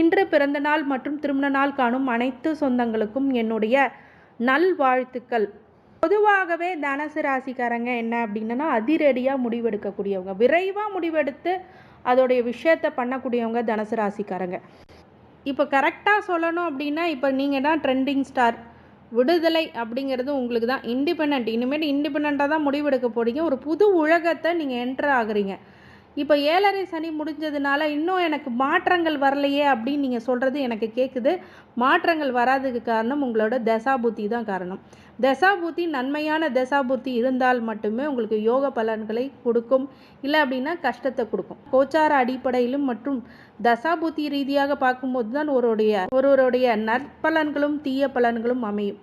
இன்று பிறந்த நாள் மற்றும் திருமண நாள் காணும் அனைத்து சொந்தங்களுக்கும் என்னுடைய நல்வாழ்த்துக்கள். பொதுவாகவே தனசு ராசிக்காரங்க என்ன அப்படின்னா அதிரடியாக முடிவெடுக்கக்கூடியவங்க. விரைவாக முடிவெடுத்து அதோடைய விஷயத்தை பண்ணக்கூடியவங்க தனசு ராசிக்காரங்க. இப்போ கரெக்டாக சொல்லணும் அப்படின்னா இப்போ நீங்கள் தான் ட்ரெண்டிங் ஸ்டார் விடுதலை அப்படிங்கிறது உங்களுக்கு தான் இண்டிபெண்ட் இனிமேல் இண்டிபெண்ட்டாக தான் முடிவெடுக்க போகிறீங்க ஒரு புது உலகத்தை நீங்கள் என்டர் ஆகுறீங்க. இப்போ ஏழரை சனி முடிஞ்சதுனால இன்னும் எனக்கு மாற்றங்கள் வரலையே அப்படின்னு நீங்கள் சொல்கிறது எனக்கு கேட்குது மாற்றங்கள் வராததுக்கு காரணம் உங்களோட தசாபுத்தி தான் காரணம். தசாபுத்தி நன்மையான தசாபுத்தி இருந்தால் மட்டுமே உங்களுக்கு யோக பலன்களை கொடுக்கும். இல்லை அப்படின்னா கஷ்டத்தை கொடுக்கும். கோச்சார அடிப்படையிலும் மற்றும் தசாபுத்தி ரீதியாக பார்க்கும்போது தான் ஒருவருடைய ஒருவருடைய நற்பலன்களும் தீய பலன்களும் அமையும்.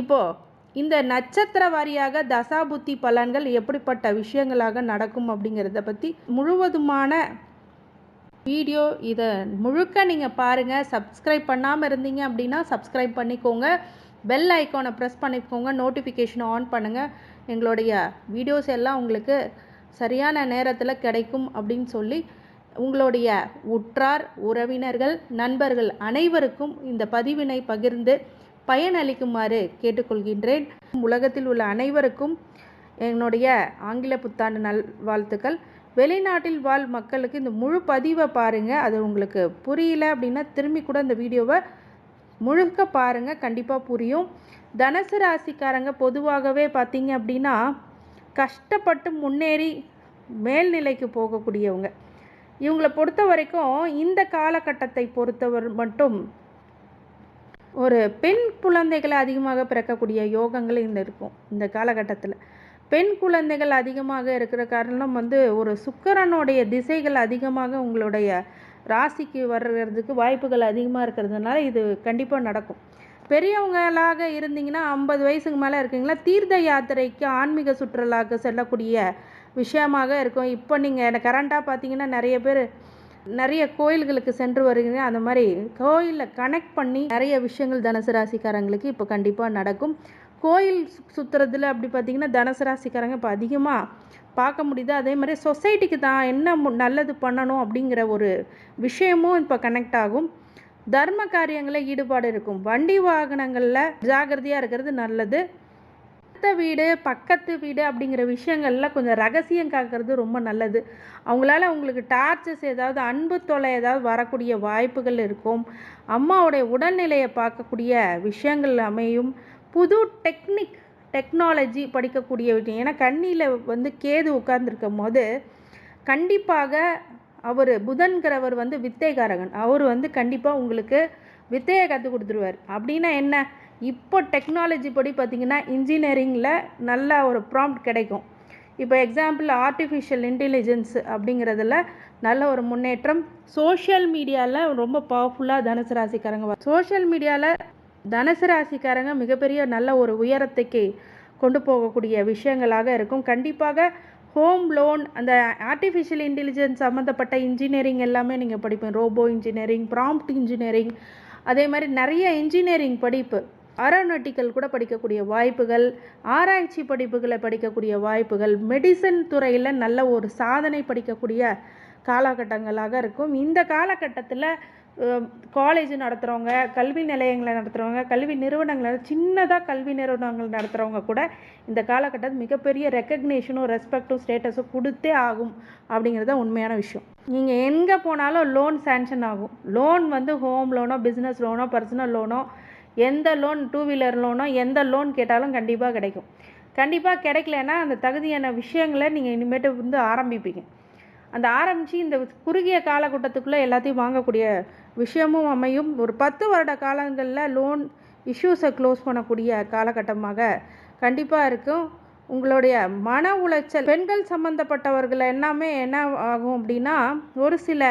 இப்போது இந்த நட்சத்திர வாரியாக தசாபுத்தி பலன்கள் எப்படிப்பட்ட விஷயங்களாக நடக்கும் அப்படிங்கிறத பற்றி முழுவதுமான வீடியோ இதை முழுக்க நீங்கள் பாருங்கள் சப்ஸ்கிரைப் பண்ணாமல் இருந்தீங்க அப்படின்னா சப்ஸ்கிரைப் பண்ணிக்கோங்க. பெல் ஐக்கானை ப்ரெஸ் பண்ணிக்கோங்க. நோட்டிஃபிகேஷனை ஆன் பண்ணுங்கள் எங்களுடைய வீடியோஸ் எல்லாம் உங்களுக்கு சரியான நேரத்தில் கிடைக்கும் அப்படின்னு சொல்லி உங்களுடைய உற்றார் உறவினர்கள் நண்பர்கள் அனைவருக்கும் இந்த பதிவினை பகிர்ந்து பயனளிக்குமாறு கேட்டுக்கொள்கின்றேன். உலகத்தில் உள்ள அனைவருக்கும் என்னுடைய ஆங்கில புத்தாண்டு நல் வாழ்த்துக்கள் வெளிநாட்டில் வாழ் மக்களுக்கு இந்த முழு பதிவை பாருங்கள் அது உங்களுக்கு புரியல அப்படின்னா திரும்பி கூட இந்த வீடியோவை முழுக்க பாருங்கள் கண்டிப்பாக புரியும். தனுசு ராசிக்காரங்க பொதுவாகவே பார்த்தீங்க அப்படின்னா கஷ்டப்பட்டு முன்னேறி மேல்நிலைக்கு போகக்கூடியவங்க. இவங்களை பொறுத்த வரைக்கும் இந்த காலகட்டத்தை பொறுத்தவர் மட்டும் ஒரு பெண் குழந்தைகளை அதிகமாக பிறக்கக்கூடிய யோகங்கள் இந்த இருக்கும் இந்த காலகட்டத்தில். பெண் குழந்தைகள் அதிகமாக இருக்கிற காரணம் வந்து ஒரு சுக்கரனுடைய திசைகள் அதிகமாக உங்களுடைய ராசிக்கு வர்றதுக்கு வாய்ப்புகள் அதிகமாக இருக்கிறதுனால இது கண்டிப்பாக நடக்கும். பெரியவங்களாக இருந்தீங்கன்னா ஐம்பது வயசுக்கு மேலே இருக்கீங்களா தீர்த்த யாத்திரைக்கு ஆன்மீக சுற்றுலாக்கு செல்லக்கூடிய விஷயமாக இருக்கும். இப்போ நீங்கள் கரண்ட்டாக பார்த்தீங்கன்னா நிறைய பேர் நிறைய கோயில்களுக்கு சென்று வருகிறீங்க அந்த மாதிரி கோயிலில் கனெக்ட் பண்ணி நிறைய விஷயங்கள் தனுசு ராசிக்காரங்களுக்கு இப்போ கண்டிப்பாக நடக்கும். கோயில் சுற்றுறதுல அப்படி பார்த்தீங்கன்னா தனுசு ராசிக்காரங்க இப்போ அதிகமாக பார்க்க முடியுது. அதே மாதிரி சொசைட்டிக்கு தான் என்ன மு- நல்லது பண்ணணும் அப்படிங்கிற ஒரு விஷயமும் இப்போ கனெக்ட் ஆகும். தர்ம காரியங்களில் ஈடுபாடு இருக்கும். வண்டி வாகனங்களில் ஜாகிரதையாக இருக்கிறது நல்லது. அடுத்த வீடு பக்கத்து வீடு அப்படிங்கிற விஷயங்கள்ல கொஞ்சம் ரகசியம் காக்கிறது ரொம்ப நல்லது. அவங்களால உங்களுக்கு டார்ச்சர்ஸ் ஏதாவது அன்பு தொலை ஏதாவது வரக்கூடிய வாய்ப்புகள் இருக்கும். அம்மாவுடைய உடல்நிலையை பார்க்கக்கூடிய விஷயங்கள் அமையும். புது டெக்னிக் டெக்னாலஜி படிக்கக்கூடிய விஷயம். ஏன்னா கண்ணியில் வந்து கேது உட்கார்ந்துருக்கும் போது கண்டிப்பாக அவர் புதன்கிறவர் வந்து வித்தைகாரகன் அவர் வந்து கண்டிப்பாக உங்களுக்கு வித்தையை கற்றுக் கொடுத்துருவார். அப்படின்னா என்ன? இப்போ டெக்னாலஜி படி பார்த்திங்கன்னா இன்ஜினியரிங்கில் நல்ல ஒரு ப்ராம்ப்ட் கிடைக்கும். இப்போ எக்ஸாம்பிள் ஆர்டிஃபிஷியல் இன்டெலிஜென்ஸ் அப்படிங்கிறதுல நல்ல ஒரு முன்னேற்றம். சோஷியல் மீடியாவில் ரொம்ப பவர்ஃபுல்லாக தனுசு ராசிக்காரங்க சோஷியல் மீடியாவில் தனுசு ராசிக்காரங்க மிகப்பெரிய நல்ல ஒரு உயரத்துக்கு கொண்டு போகக்கூடிய விஷயங்களாக இருக்கும். கண்டிப்பாக ஹோம் லோன் அந்த ஆர்டிஃபிஷியல் இன்டெலிஜென்ஸ் சம்மந்தப்பட்ட இன்ஜினியரிங் எல்லாமே நீங்கள் படிப்பீங்க. ரோபோ இன்ஜினியரிங் ப்ராம்ப்ட் இன்ஜினியரிங் அதே மாதிரி நிறைய இன்ஜினியரிங் படிப்பு அரோநாட்டிக்கல் கூட படிக்கக்கூடிய வாய்ப்புகள் ஆராய்ச்சி படிப்புகளை படிக்கக்கூடிய வாய்ப்புகள் மெடிசன் துறையில் நல்ல ஒரு சாதனை படிக்கக்கூடிய காலகட்டங்களாக இருக்கும். இந்த காலகட்டத்தில் காலேஜ் நடத்துகிறவங்க கல்வி நிலையங்களை நடத்துகிறவங்க கல்வி நிறுவனங்களை சின்னதாக கல்வி நிறுவனங்கள் நடத்துகிறவங்க கூட இந்த காலகட்டத்தில் மிகப்பெரிய ரெக்கக்னேஷனும் ரெஸ்பெக்டும் ஸ்டேட்டஸும் கொடுத்தே ஆகும் அப்படிங்கிறது தான் உண்மையான விஷயம். நீங்கள் எங்கே போனாலும் லோன் சேங்ஷன் ஆகும். லோன் வந்து ஹோம் லோனோ பிஸ்னஸ் லோனோ பர்சனல் லோனோ எந்த லோன் டூ வீலர் லோனோ எந்த லோன் கேட்டாலும் கண்டிப்பாக கிடைக்கும். கண்டிப்பாக கிடைக்கலன்னா அந்த தகுதியான விஷயங்களை நீங்கள் இனிமேட்டு வந்து ஆரம்பிப்பீங்க. அந்த ஆரம்பித்து இந்த குறுகிய காலகட்டத்துக்குள்ளே எல்லாத்தையும் வாங்கக்கூடிய விஷயமும் அமையும். ஒரு பத்து வருட காலங்களில் லோன் இஷ்யூஸை க்ளோஸ் பண்ணக்கூடிய காலகட்டமாக கண்டிப்பாக இருக்கும். உங்களுடைய மன உளைச்சல் பெண்கள் சம்மந்தப்பட்டவர்கள் எல்லாமே என்ன ஆகும் அப்படின்னா ஒரு சில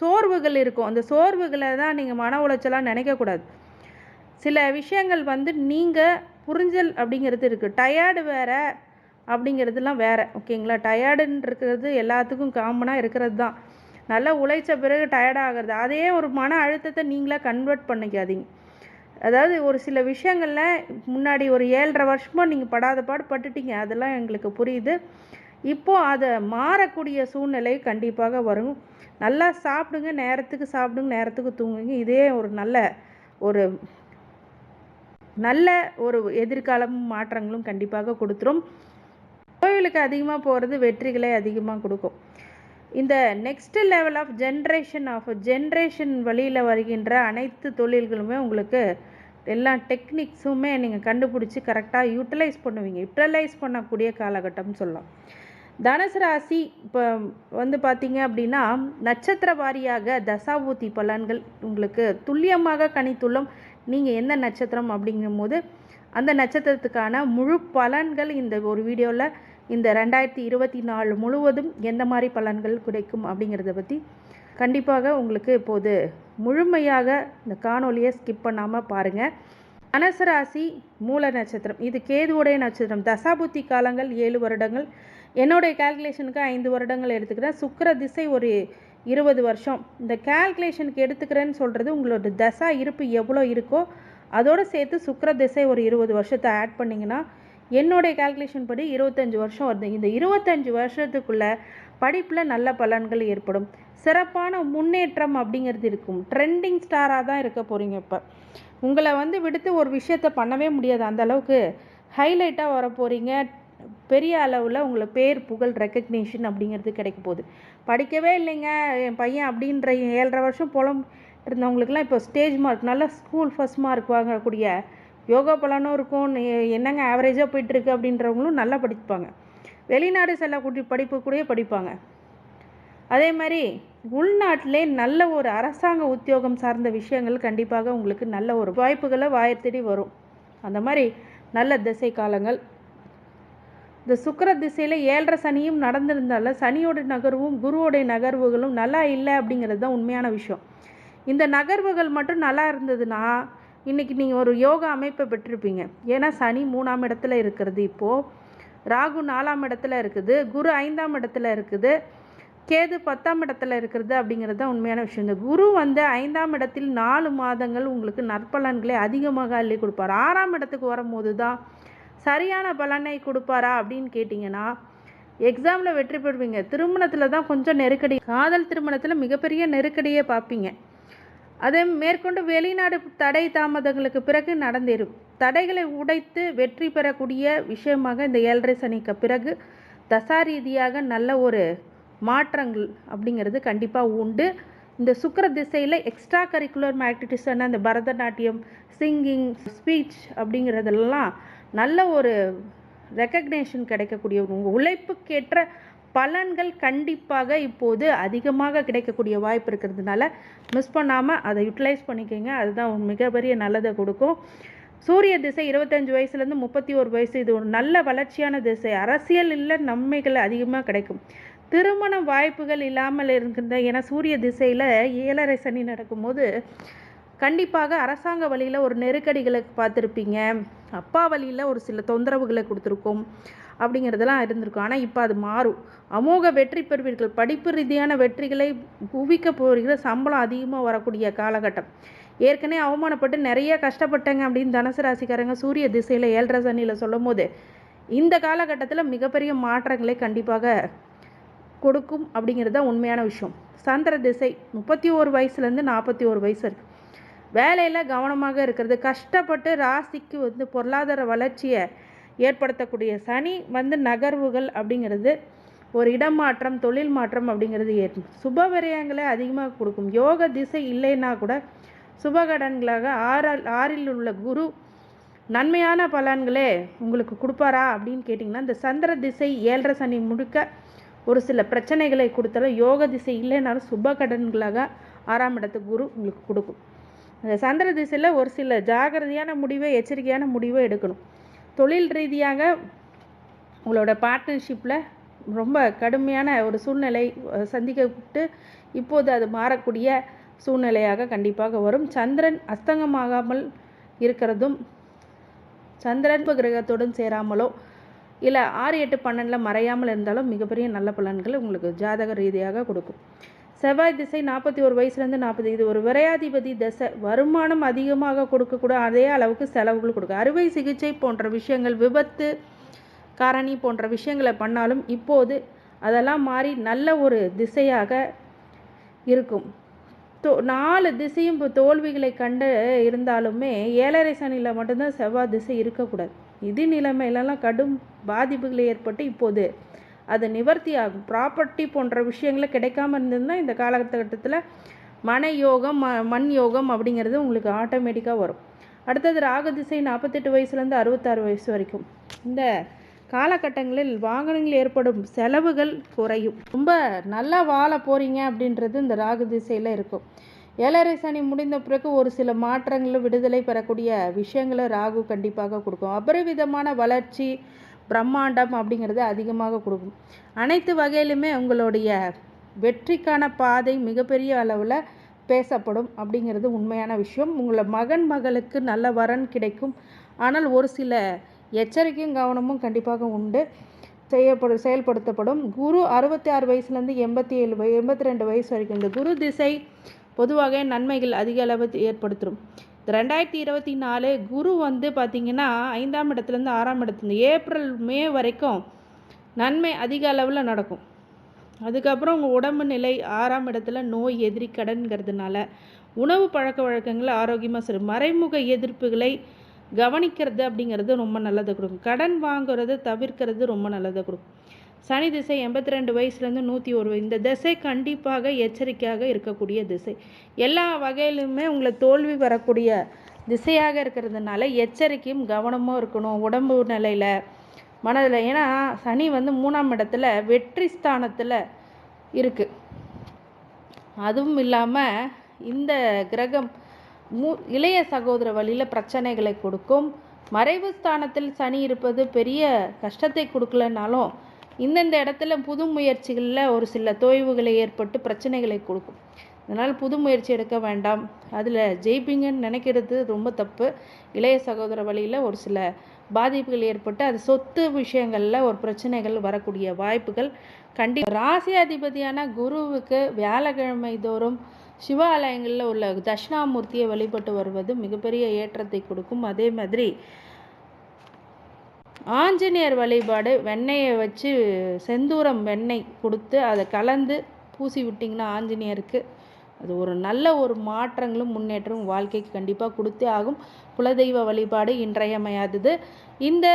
சோர்வுகள் இருக்கும். அந்த சோர்வுகளை தான் நீங்கள் மன உளைச்சலாக நினைக்கக்கூடாது. சில விஷயங்கள் வந்து நீங்கள் புரிஞ்சல் அப்படிங்கிறது இருக்குது டயர்டு வேறு அப்படிங்கிறதுலாம் வேறு ஓகேங்களா? டயர்டுன்ருக்கிறது எல்லாத்துக்கும் காமனாக இருக்கிறது தான் நல்லா உழைச்ச பிறகு டயர்ட் ஆகிறது. அதே ஒரு மன அழுத்தத்தை நீங்களே கன்வெர்ட் பண்ணிக்காதீங்க. அதாவது ஒரு சில விஷயங்களில் முன்னாடி ஒரு ஏழரை வருஷமாக நீங்கள் படாத பாடு பட்டுட்டீங்க. அதெல்லாம் எங்களுக்கு புரியுது. இப்போது அதை மாறக்கூடிய சூழ்நிலை கண்டிப்பாக வரும். நல்லா சாப்பிடுங்க நேரத்துக்கு சாப்பிடுங்க நேரத்துக்கு தூங்குங்க. இதே ஒரு நல்ல ஒரு நல்ல ஒரு எதிர்காலமும் மாற்றங்களும் கண்டிப்பாக கொடுத்துரும். கோவிலுக்கு அதிகமாக போகிறது வெற்றிகளை அதிகமாக கொடுக்கும். இந்த next level of generation of generation வழியில் வருகின்ற அனைத்து தொழில்களுமே உங்களுக்கு எல்லா டெக்னிக்ஸுமே நீங்கள் கண்டுபிடிச்சி கரெக்டாக யூட்டிலைஸ் பண்ணுவீங்க. யூட்டிலைஸ் பண்ணக்கூடிய காலகட்டம்னு சொல்லலாம். தனுசு ராசி இப்போ வந்து பார்த்தீங்க அப்படின்னா நட்சத்திர வாரியாக தசாபூதி பலன்கள் உங்களுக்கு துல்லியமாக கணித்துள்ளோம் நீங்கள் எந்த நட்சத்திரம் அப்படிங்கும்போது அந்த நட்சத்திரத்துக்கான முழு பலன்கள் இந்த ஒரு வீடியோவில் இந்த ரெண்டாயிரத்தி இருபத்தி நாலு முழுவதும் எந்த மாதிரி பலன்கள் கிடைக்கும் அப்படிங்கிறத பற்றி கண்டிப்பாக உங்களுக்கு இப்போது முழுமையாக இந்த காணொலியை ஸ்கிப் பண்ணாமல் பாருங்கள் அனசராசி மூல நட்சத்திரம். இது கேதுவுடைய நட்சத்திரம். தசாபுத்தி காலங்கள் ஏழு வருடங்கள். என்னுடைய கால்குலேஷனுக்கு ஐந்து வருடங்கள் எடுத்துக்கிறேன் சுக்கிர திசை ஒரு இருபது வருஷம். இந்த கால்குலேஷனுக்கு எடுத்துக்கிறேன்னு சொல்கிறது உங்களோட தசா இருப்பு எவ்வளோ இருக்கோ அதோடு சேர்த்து சுக்கிர திசை ஒரு இருபது வருஷத்தை ஆட் பண்ணிங்கன்னா என்னுடைய கால்குலேஷன் படி இருபத்தஞ்சி வருஷம் வருது. இந்த இருபத்தஞ்சி வருஷத்துக்குள்ளே படிப்பில் நல்ல பலன்கள் ஏற்படும். சிறப்பான முன்னேற்றம் அப்படிங்கிறது இருக்கும். ட்ரெண்டிங் ஸ்டாராக தான் இருக்க போகிறீங்க இப்போ. உங்களை வந்து விடுத்து ஒரு விஷயத்தை பண்ணவே முடியாது. அந்த அளவுக்கு ஹைலைட்டாக வர போகிறீங்க பெரிய அளவில் உங்களை பேர் புகழ் ரெக்கக்னேஷன் அப்படிங்கிறது கிடைக்க போகுது. படிக்கவே இல்லைங்க. என் பையன் அப்படின்ற ஏழரை வருஷம் புலம் இருந்தவங்களுக்குலாம் இப்போ ஸ்டேஜ் மார்க் நல்ல ஸ்கூல் ஃபஸ்ட் மார்க் வாங்கக்கூடிய யோகா பலனும் இருக்கும். என்னங்க ஆவரேஜாக போயிட்டுருக்கு அப்படின்றவங்களும் நல்லா படிப்பாங்க. வெளிநாடு செல்லக்கூடிய படிப்பு கூட படிப்பாங்க. அதே மாதிரி உள்நாட்டிலே நல்ல ஒரு அரசாங்க உத்தியோகம் சார்ந்த விஷயங்கள் கண்டிப்பாக உங்களுக்கு நல்ல ஒரு வாய்ப்புகளை வாயத்தடி வரும். அந்த மாதிரி நல்ல திசை காலங்கள். இந்த சுக்கர திசையில் ஏழரை சனியும் நடந்திருந்தால சனியோட நகர்வும் குருவோடைய நகர்வுகளும் நல்லா இல்லை அப்படிங்கிறது தான் உண்மையான விஷயம். இந்த நகர்வுகள் மட்டும் நல்லா இருந்ததுன்னா இன்றைக்கி நீங்கள் ஒரு யோகா அமைப்பை பெற்றிருப்பீங்க. ஏன்னா சனி மூணாம் இடத்துல இருக்கிறது இப்போது ராகு நாலாம் இடத்துல இருக்குது. குரு ஐந்தாம் இடத்துல இருக்குது. கேது பத்தாம் இடத்துல இருக்கிறது அப்படிங்கிறது தான் உண்மையான விஷயம். இந்த குரு வந்து ஐந்தாம் இடத்தில் நாலு மாதங்கள் உங்களுக்கு நற்பலன்களை அதிகமாக அள்ளி கொடுப்பார். ஆறாம் இடத்துக்கு வரும்போது தான் சரியான பலனை கொடுப்பாரா அப்படின்னு கேட்டிங்கன்னா எக்ஸாமில் வெற்றி பெறுவீங்க. திருமணத்தில் தான் கொஞ்சம் நெருக்கடி. காதல் திருமணத்தில் மிகப்பெரிய நெருக்கடியே பார்ப்பீங்க. அதே மேற்கொண்டு வெளிநாடு தடை தாமதங்களுக்கு பிறகு நடந்தேறும். தடைகளை உடைத்து வெற்றி பெறக்கூடிய விஷயமாக இந்த ஏழரை சனிக்கு பிறகு தசா ரீதியாக நல்ல ஒரு மாற்றங்கள் அப்படிங்கிறது கண்டிப்பாக உண்டு. இந்த சுக்கிர திசையில் எக்ஸ்ட்ரா கரிக்குலர் ஆக்டிவிட்டிஸான இந்த பரதநாட்டியம் சிங்கிங் ஸ்பீச் அப்படிங்கிறதெல்லாம் நல்ல ஒரு ரெக்கக்னேஷன் கிடைக்கக்கூடிய உங்கள் உழைப்புக்கேற்ற பலன்கள் கண்டிப்பாக இப்போது அதிகமாக கிடைக்கக்கூடிய வாய்ப்பு இருக்கிறதுனால மிஸ் பண்ணாமல் அதை யூட்டிலைஸ் பண்ணிக்கோங்க. அதுதான் மிகப்பெரிய நல்லதை கொடுக்கும். சூரிய திசை இருபத்தஞ்சு வயசுலேருந்து முப்பத்தி ஒரு வயசு. இது ஒரு நல்ல வளர்ச்சியான திசை. அரசியலில் நன்மைகள் அதிகமாக கிடைக்கும். திருமண வாய்ப்புகள் இல்லாமல் இருக்கின்ற ஏன்னா சூரிய திசையில் ஏழரை சனி நடக்கும்போது கண்டிப்பாக அரசாங்க வழியில் ஒரு நெருக்கடிகளை பார்த்துருப்பீங்க. அப்பா வழியில் ஒரு சில தொந்தரவுகளை கொடுத்துருக்கோம் அப்படிங்கிறதெல்லாம் இருந்திருக்கும். ஆனால் இப்போ அது மாறும். அமோக வெற்றி பெறுவீர்கள். படிப்பு ரீதியான வெற்றிகளை குவிக்க போகிற சம்பளம் அதிகமாக வரக்கூடிய காலகட்டம். ஏற்கனவே அவமானப்பட்டு நிறைய கஷ்டப்பட்டேங்க அப்படின்னு தனுசு ராசிக்காரங்க சூரிய திசையில் ஏழரை சனியில் சொல்லும் போது இந்த காலகட்டத்தில் மிகப்பெரிய மாற்றங்களை கண்டிப்பாக கொடுக்கும் அப்படிங்கிறது தான் உண்மையான விஷயம். சந்திர திசை முப்பத்தி ஒரு வயசுலேருந்து நாற்பத்தி ஒரு வயசு இருக்குது வேலையில் கவனமாக இருக்கிறது. கஷ்டப்பட்டு ராசிக்கு வந்து பொருளாதார வளர்ச்சியை ஏற்படுத்தக்கூடிய சனி வந்து நகர்வுகள் அப்படிங்கிறது ஒரு இடமாற்றம் தொழில் மாற்றம் அப்படிங்கிறது ஏற்படும். சுப விரயங்களை அதிகமாக கொடுக்கும். யோக திசை இல்லைன்னா கூட சுபகடன்களாக ஆறால் ஆறில் உள்ள குரு நன்மையான பலன்களே உங்களுக்கு கொடுப்பாரா அப்படின்னு கேட்டிங்கன்னா இந்த சந்திர திசை ஏழரை சனி முழுக்க ஒரு சில பிரச்சனைகளை கொடுத்தாலும் யோக திசை இல்லைனாலும் சுப கடன்களாக ஆறாம் இடத்து குரு உங்களுக்கு கொடுக்கும். சந்திர திசையில் ஒரு சில ஜாகிரதையான முடிவை எச்சரிக்கையான முடிவை எடுக்கணும். தொழில் ரீதியாக உங்களோட பார்ட்னர்ஷிப்பில் ரொம்ப கடுமையான ஒரு சூழ்நிலை சந்திக்கப்பட்டு இப்போது அது மாறக்கூடிய சூழ்நிலையாக கண்டிப்பாக வரும். சந்திரன் அஸ்தங்கமாகாமல் இருக்கிறதும் சந்திரன் கிரகத்துடன் சேராமலோ இல்லை ஆறு எட்டு பன்னெண்டில் மறையாமல் இருந்தாலும் மிகப்பெரிய நல்ல பலன்கள் உங்களுக்கு ஜாதக ரீதியாக கொடுக்கும். செவ்வாய் திசை நாற்பத்தி ஒரு வயசுலேருந்து நாற்பது. இது ஒரு விரையாதிபதி தசை. வருமானம் அதிகமாக கொடுக்கக்கூட அதே அளவுக்கு செலவுகள் கொடுக்கும் அறுவை சிகிச்சை போன்ற விஷயங்கள் விபத்து காரணி போன்ற விஷயங்களை பண்ணாலும் இப்போது அதெல்லாம் மாறி நல்ல ஒரு திசையாக இருக்கும். தோ நாலு திசையும் இப்போ தோல்விகளை கண்டு இருந்தாலுமே ஏழரை சனியில் மட்டும்தான் செவ்வாய் திசை இருக்கக்கூடாது. இது நிலைமையிலலாம் கடும் பாதிப்புகள் ஏற்பட்டு இப்போது அது நிவர்த்தி ஆகும். ப்ராப்பர்ட்டி போன்ற விஷயங்களை கிடைக்காம இருந்ததுன்னா இந்த காலகட்டத்தில் மன யோகம் ம மண் யோகம் அப்படிங்கிறது உங்களுக்கு ஆட்டோமேட்டிக்காக வரும். அடுத்தது ராகு திசை நாற்பத்தெட்டு வயசுலேருந்து அறுபத்தாறு வயசு வரைக்கும். இந்த காலகட்டங்களில் வாகனங்கள் ஏற்படும் செலவுகள் குறையும். ரொம்ப நல்லா வாழ போகிறீங்க அப்படின்றது இந்த ராகு திசையில் இருக்கும். ஏழரை சனி முடிந்த பிறகு ஒரு சில மாற்றங்களும் விடுதலை பெறக்கூடிய விஷயங்களை ராகு கண்டிப்பாக கொடுக்கும். அபரிவிதமான வளர்ச்சி பிரம்மாண்டம் அப்படிங்கிறது அதிகமாக கொடுக்கும். அனைத்து வகையிலுமே உங்களுடைய வெற்றிக்கான பாதை மிகப்பெரிய அளவில் பேசப்படும் அப்படிங்கிறது உண்மையான விஷயம். உங்களை மகன் மகளுக்கு நல்ல வரன் கிடைக்கும். ஆனால் ஒரு சில எச்சரிக்கையும் கவனமும் கண்டிப்பாக உண்டு. செய்யப்படு செயல்படுத்தப்படும். குரு அறுபத்தி ஆறு வயசுலேருந்து எண்பத்தி ஏழு வய எண்பத்தி ரெண்டு வயசு வரைக்கும் இந்த குரு திசை பொதுவாக நன்மைகள் அதிக அளவு ஏற்படுத்தும் ரெண்டாயிரத்தி இருபத்தி நாலு குரு வந்து பார்த்திங்கன்னா ஐந்தாம் இடத்துலேருந்து ஆறாம் இடத்துலேருந்து ஏப்ரல் மே வரைக்கும் நன்மை அதிக அளவில் நடக்கும். அதுக்கப்புறம் உங்கள் உடம்பு நிலை ஆறாம் இடத்துல நோய் எதிரி கடன்கிறதுனால உணவு பழக்க வழக்கங்களை ஆரோக்கியமாக சரி மறைமுக எதிர்ப்புகளை கவனிக்கிறது அப்படிங்கிறது ரொம்ப நல்லதை கொடுக்கும். கடன் வாங்குறது தவிர்க்கிறது ரொம்ப நல்லதை கொடுக்கும். சனி திசை எண்பத்தி ரெண்டு வயசுலேருந்து நூற்றி ஒரு இந்த திசை கண்டிப்பாக எச்சரிக்கையாக இருக்கக்கூடிய திசை. எல்லா வகையிலுமே உங்களை தோல்வி வரக்கூடிய திசையாக இருக்கிறதுனால எச்சரிக்கையும் கவனமும் இருக்கணும் உடம்பு நிலையில் மனதில். ஏன்னா சனி வந்து மூணாம் இடத்துல வெற்றி ஸ்தானத்தில் இருக்குது அதுவும் இல்லாமல் இந்த கிரகம் மூ இளைய சகோதர வழியில் பிரச்சனைகளை கொடுக்கும். மறைவு ஸ்தானத்தில் சனி இருப்பது பெரிய கஷ்டத்தை கொடுக்கலனாலும் இந்தந்த இடத்துல புது முயற்சிகளில் ஒரு சில தொய்வுகளை ஏற்பட்டு பிரச்சனைகளை கொடுக்கும். அதனால் புது முயற்சி எடுக்க வேண்டாம். அதில் ஜெயிப்பீங்கன்னு நினைக்கிறது ரொம்ப தப்பு. இளைய சகோதர வழியில் ஒரு சில பாதிப்புகள் ஏற்பட்டு அது சொத்து விஷயங்களில் ஒரு பிரச்சனைகள் வரக்கூடிய வாய்ப்புகள் கண்டி ராசியாதிபதியான குருவுக்கு வியாழக்கிழமை தோறும் சிவாலயங்களில் உள்ள தட்சிணாமூர்த்தியை வழிபட்டு வருவது மிகப்பெரிய ஏற்றத்தை கொடுக்கும். அதே மாதிரி ஆஞ்சநேயர் வழிபாடு வெண்ணெயை வச்சு செந்தூரம் வெண்ணெய் கொடுத்து அதை கலந்து பூசி விட்டிங்கன்னா ஆஞ்சநேயருக்கு அது ஒரு நல்ல ஒரு மாற்றங்களும் முன்னேற்றமும் வாழ்க்கைக்கு கண்டிப்பாக கொடுத்தே ஆகும். குலதெய்வ வழிபாடு இன்றையமையாதது. இந்த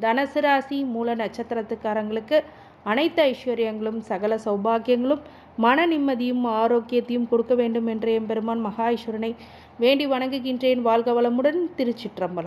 தனுசு ராசி மூல நட்சத்திரத்துக்காரங்களுக்கு அனைத்து ஐஸ்வர்யங்களும் சகல சௌபாகியங்களும் மன நிம்மதியும் ஆரோக்கியத்தையும் கொடுக்க வேண்டும் என்ற எம்பெருமான் மகா ஈஸ்வரனை வேண்டி வணங்குகின்றேன். வாழ்க வளமுடன் திருச்சிற்றம்பலம்.